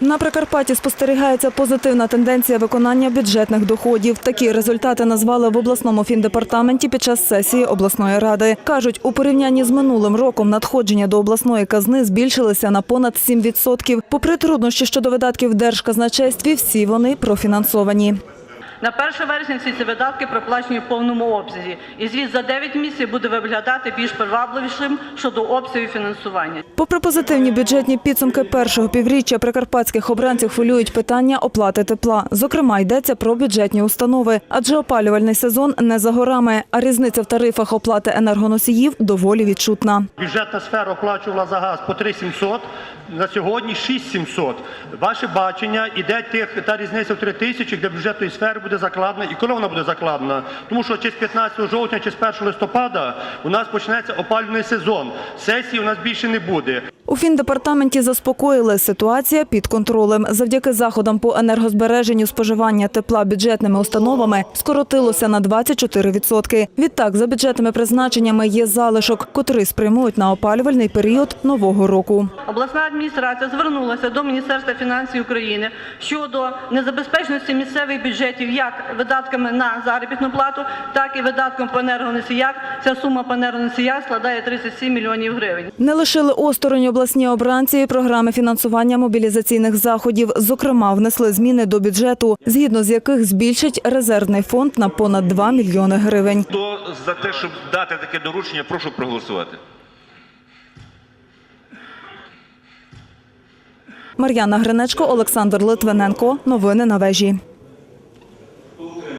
На Прикарпатті спостерігається позитивна тенденція виконання бюджетних доходів. Такі результати назвали в обласному фіндепартаменті під час сесії обласної ради. Кажуть, у порівнянні з минулим роком надходження до обласної казни збільшилися на понад 7%. Попри труднощі щодо видатків держказначействі, всі вони профінансовані. На 1 вересня всі ці видатки проплачені в повному обсязі, і звіт за 9 місяців буде виглядати більш привабливішим щодо обсягів фінансування. Попри позитивні бюджетні підсумки першого півріччя, прикарпатських обранців хвилюють питання оплати тепла. Зокрема, йдеться про бюджетні установи, адже опалювальний сезон не за горами, а різниця в тарифах оплати енергоносіїв доволі відчутна. Бюджетна сфера оплачувала за газ по 3700, на сьогодні 6700. Ваше бачення, іде тих, та різниця в 3000 для бюджетної сфери буде закладена. І коли вона буде закладена? Тому що чи з 15 жовтня, чи з 1 листопада у нас почнеться опалювальний сезон. Сесії у нас більше не буде. У фіндепартаменті заспокоїли, ситуація під контролем. Завдяки заходам по енергозбереженню споживання тепла бюджетними установами скоротилося на 24%. Відтак, за бюджетними призначеннями є залишок, котрий спрямують на опалювальний період нового року. Обласна адміністрація звернулася до Міністерства фінансів України щодо незабезпеченості місцевих бюджетів як видатками на заробітну плату, так і видатком по енергоносіях. Ця сума по енергоносіях складає 37 мільйонів гривень. Не лишили осторонь обласні обранці програми фінансування мобілізаційних заходів. Зокрема, внесли зміни до бюджету, згідно з яких збільшать резервний фонд на понад 2 мільйони гривень. Хто за те, щоб дати таке доручення, прошу проголосувати. Мар'яна Гринечко, Олександр Литвиненко. Новини на вежі.